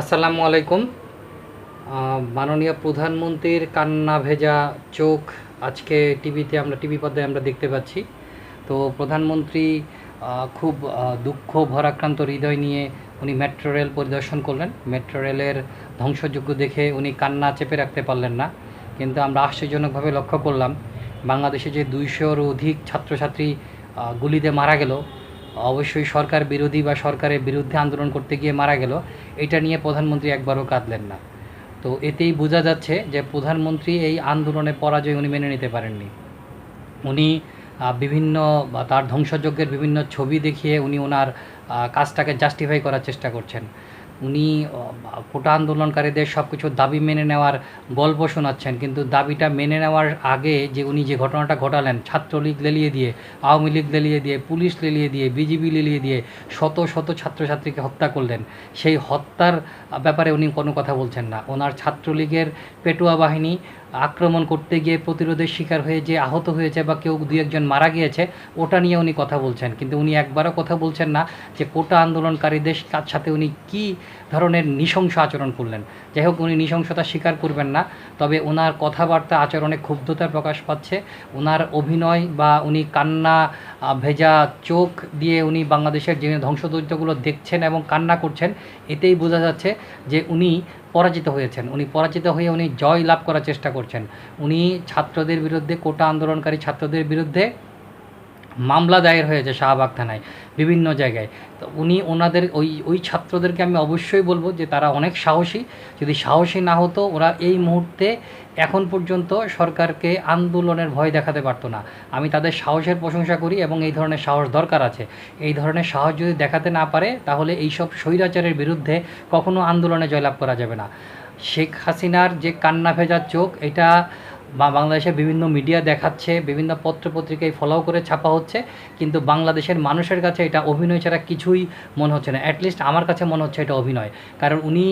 আসসালামু আলাইকুম। মাননীয় প্রধানমন্ত্রীর কান্না ভেজা চোখ আজকে টিভিতে আমরা, টিভি পর্দায় আমরা দেখতে পাচ্ছি। তো প্রধানমন্ত্রী খুব দুঃখ, ভরাক্রান্ত হৃদয় নিয়ে উনি মেট্রো রেল পরিদর্শন করলেন। মেট্রো রেলের ধ্বংসযোগ্য দেখে উনি কান্না চেপে রাখতে পারলেন না। কিন্তু আমরা আশ্চর্যজনকভাবে লক্ষ্য করলাম, বাংলাদেশে যে দুইশোর অধিক ছাত্রছাত্রী গুলিতে মারা গেল অবশ্যই সরকার বিরোধী বা সরকারের বিরুদ্ধে আন্দোলন করতে গিয়ে মারা গেল, এটা নিয়ে প্রধানমন্ত্রী একবারও কাঁদলেন না। তো এতেই বোঝা যাচ্ছে যে প্রধানমন্ত্রী এই আন্দোলনে পরাজয় উনি মেনে নিতে পারেননি। উনি বিভিন্ন তার ধ্বংসযজ্ঞের বিভিন্ন ছবি দেখিয়ে উনি ওনার কাজটাকে জাস্টিফাই করার চেষ্টা করছেন। উনি কোটা আন্দোলনকারীদের সব কিছু দাবি মেনে নেওয়ার গল্প শোনাচ্ছেন। কিন্তু দাবিটা মেনে নেওয়ার আগে যে উনি যে ঘটনাটা ঘটালেন, ছাত্রলীগ লেলিয়ে দিয়ে, আওয়ামী লীগ লেলিয়ে দিয়ে, পুলিশ লেলিয়ে দিয়ে, বিজিবি লেলিয়ে দিয়ে শত শত ছাত্রছাত্রীকে হত্যা করলেন, সেই হত্যার ব্যাপারে উনি কোনো কথা বলছেন না। ওনার ছাত্রলীগের পেটুয়া বাহিনী আক্রমণ করতে গিয়ে প্রতিরোধের শিকার হয়ে যে আহত হয়েছে বা কেউ দু একজন মারা গিয়েছে, ওটা নিয়ে উনি কথা বলছেন। কিন্তু উনি একবারও কথা বলছেন না যে কোটা আন্দোলনকারীদের তার সাথে উনি কী ধরনের নৃশংস আচরণ করলেন। যাই হোক, উনি নৃশংসতা স্বীকার করবেন না, তবে ওনার কথাবার্তা, আচরণে ক্ষুব্ধতার প্রকাশ পাচ্ছে। ওনার অভিনয় বা উনি কান্না ভেজা চোখ দিয়ে উনি বাংলাদেশের যে ধ্বংসদৈত্যগুলো দেখছেন এবং কান্না করছেন, এতেই বোঝা যাচ্ছে যে উনি পরাজিত হয়েছেন। উনি পরাজিত হয়ে উনি জয় লাভ করার চেষ্টা করছেন। উনি ছাত্রদের বিরুদ্ধে কোটা আন্দোলনকারী ছাত্রদের বিরুদ্ধে মামলা দায়ের হয়েছে শাহবাগ থানায় বিভিন্ন জায়গায়। তো উনি ওনাদের ওই ওই ছাত্রদেরকে আমি অবশ্যই বলব যে তারা অনেক সাহসী। যদি সাহসী না হতো, ওরা এই মুহূর্তে এখন পর্যন্ত সরকারকে আন্দোলনের ভয় দেখাতে পারতো না। আমি তাদের সাহসের প্রশংসা করি এবং এই ধরনের সাহস দরকার আছে। এই ধরনের সাহস যদি দেখাতে না পারে, তাহলে এইসব স্বৈরাচারের বিরুদ্ধে কখনো আন্দোলনে জয়লাভ করা যাবে না। শেখ হাসিনার যে কান্না ভেজা চোখ, এটা বা বাংলাদেশের বিভিন্ন মিডিয়া দেখাচ্ছে, বিভিন্ন পত্রপত্রিকায় ফলো করে ছাপা হচ্ছে, কিন্তু বাংলাদেশের মানুষের কাছে এটা অভিনয় ছাড়া কিছুই মনে হচ্ছে না। অ্যাটলিস্ট আমার কাছে মনে হচ্ছে এটা অভিনয়। কারণ উনি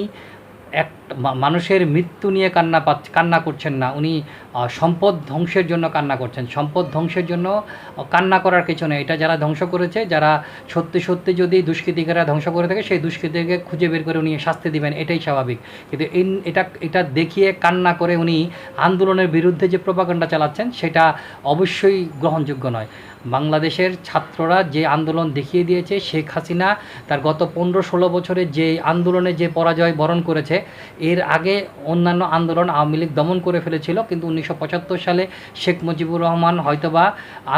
এক মানুষের মৃত্যু নিয়ে কান্না পাচ্ছ, কান্না করছেন না। উনি সম্পদ ধ্বংসের জন্য কান্না করছেন। সম্পদ ধ্বংসের জন্য কান্না করার কিছু নেই। এটা যারা ধ্বংস করেছে, যারা সত্যি সত্যি যদি দুষ্কৃতিকারা ধ্বংস করে থাকে, সেই দুষ্কৃতিকে খুঁজে বের করে উনি শাস্তি দিবেন। এটাই স্বাভাবিক। কিন্তু এটা এটা দেখিয়ে কান্না করে উনি আন্দোলনের বিরুদ্ধে যে প্রপাকাণ্ডা চালাচ্ছেন, সেটা অবশ্যই গ্রহণযোগ্য নয়। বাংলাদেশের ছাত্ররা যে আন্দোলন দেখিয়ে দিয়েছে, শেখ হাসিনা তার গত পনেরো ষোলো বছরে যে আন্দোলনে যে পরাজয় বরণ করেছে এর আগে অন্যান্য আন্দোলন আওয়ামী লীগ দমন করে ফেলেছিল, কিন্তু উনিশশো পঁচাত্তর সালে শেখ মুজিবুর রহমান হয়তোবা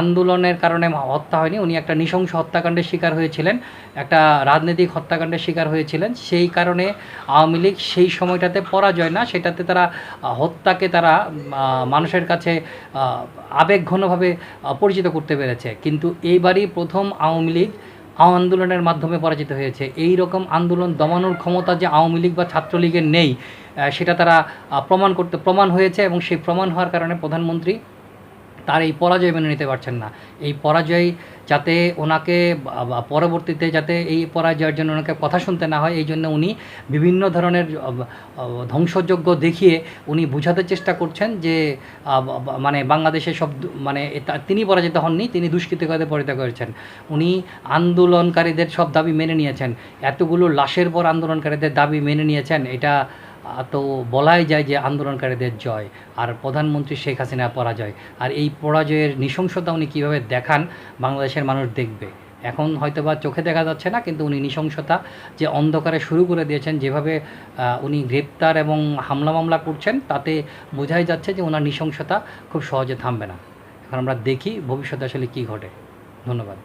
আন্দোলনের কারণে হত্যা হয়নি। উনি একটা নৃশংস হত্যাকাণ্ডের শিকার হয়েছিলেন, একটা রাজনৈতিক হত্যাকাণ্ডের শিকার হয়েছিলেন। সেই কারণে আওয়ামী লীগ সেই সময়টাতে পরাজয় না, সেটাতে তারা হত্যাকে তারা মানুষের কাছে আবেগঘনভাবে পরিচিত করতে পেরেছে। কিন্তু এইবারই প্রথম আওয়ামী লীগ আন্দোলনের মাধ্যমে পরাজিত হয়েছে। এই রকম আন্দোলন দমানোর ক্ষমতা যে আওয়ামী লীগ বা ছাত্রলীগের নেই সেটা তারা প্রমাণ করতে প্রমাণ হয়েছে এবং সেই প্রমাণ হওয়ার কারণে প্রধানমন্ত্রী তার এই পরাজয় মেনে নিতে পারছেন না। এই পরাজয় যাতে ওনাকে পরবর্তীতে যাতে এই পরাজয়ের জন্য ওনাকে কথা শুনতে না হয়, এই জন্য উনি বিভিন্ন ধরনের ধ্বংসযজ্ঞ দেখিয়ে উনি বোঝাতে চেষ্টা করছেন যে মানে বাংলাদেশে সব মানে তিনি পরাজিত হননি, তিনি দুষ্কৃতিকারদের পরাজিত করেছেন। উনি আন্দোলনকারীদের সব দাবি মেনে নিয়েছেন। এতগুলো লাশের পর আন্দোলনকারীদের দাবি মেনে নিয়েছেন, এটা তো বলাই যায় যে আন্দোলনকারীদের জয় আর প্রধানমন্ত্রী শেখ হাসিনা পরাজয়। আর এই পরাজয়ের নৃশংসতা উনি কীভাবে দেখান, বাংলাদেশের মানুষ দেখবে। এখন হয়তো বা চোখে দেখা যাচ্ছে না, কিন্তু উনি নৃশংসতা যে অন্ধকারে শুরু করে দিয়েছেন, যেভাবে উনি গ্রেপ্তার এবং হামলা মামলা করছেন, তাতে বোঝাই যাচ্ছে যে ওনার নৃশংসতা খুব সহজে থামবে না। এখন আমরা দেখি ভবিষ্যতে আসলে কী ঘটে। ধন্যবাদ।